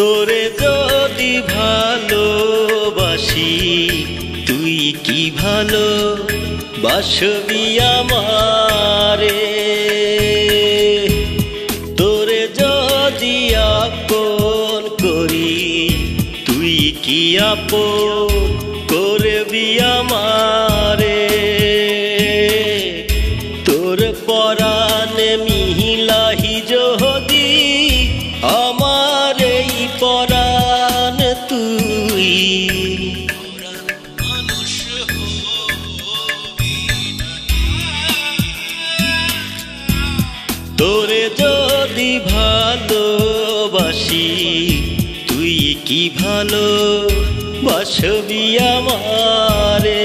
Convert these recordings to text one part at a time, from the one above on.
তোরে যদি ভালোবাসি, তুই কি ভালো বাসবি আমারে? তোরে যদি আপন করি, তুই কি আপন করবি আমারে? তোরে যদি ভালোবাসি তুই কি ভালো বাসবি আমারে?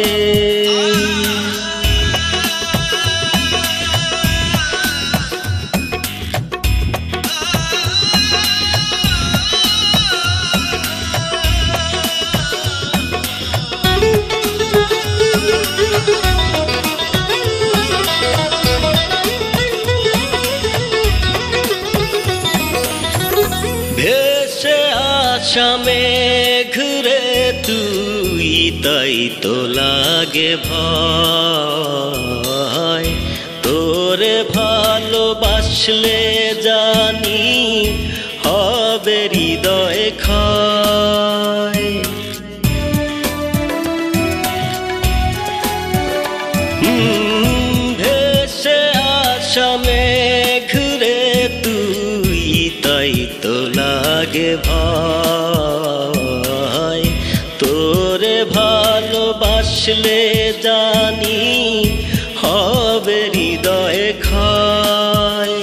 আসামে ঘুরে তুই তাই তো লাগে ভয়। তোরে ভালোবাসলে জানি হবে হৃদয় ক্ষয়। লাগে ভাই। তোরে ভালোবাসলে জানি হবে হৃদয় খায়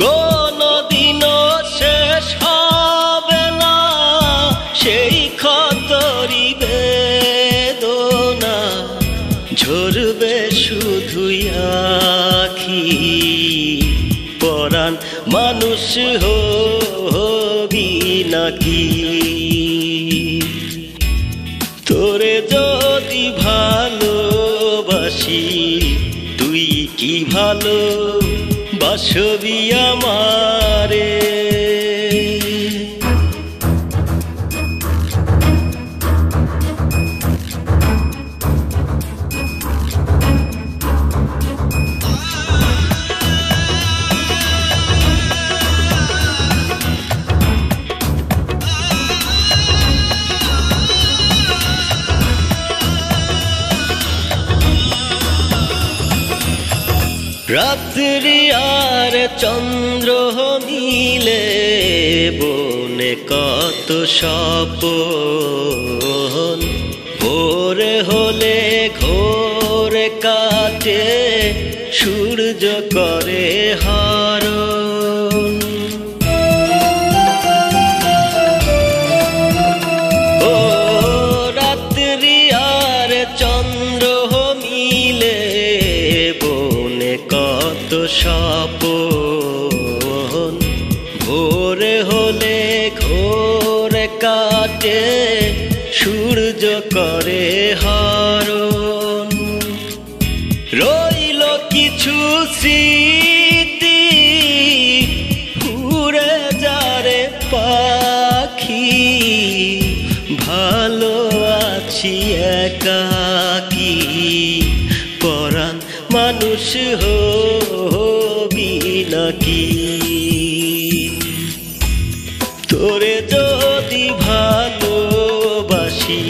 কোনদিনও শেষ হবে না সেই খতরি বেদনা। ঝরবে শুধুই আখি। পরাণ মানুষ হবি নাকি? তোরে যদি ভালোবাসি তুই কি ভালো বাসবি আমারে? রাত্রি আর চন্দ্র মিলে বনে কত স্বপন। ভোরে হলে ঘোর কাটে সূর্য করে হারণ স্বপন। ভোরে হলে ঘোর কাটে, সূর্য করে হরণ। রইল কিছু স্মৃতি, উড়ে যারে পাখি। ভালো আছি একাকি, পরাণ মানুষ হবি নাকি? তোরে যদি ভালোবাসি,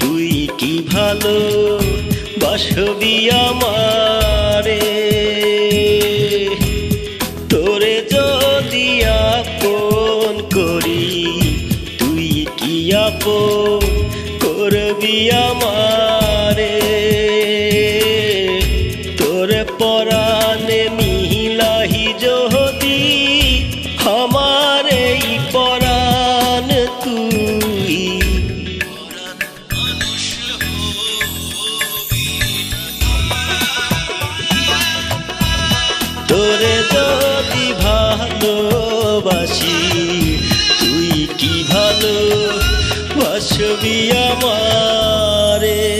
তুই কি ভালো বাসবি আমারে? তোরে যদি আপন করি, তুই কি আপন করবি আমারে? ভালো বাসবি আমারে।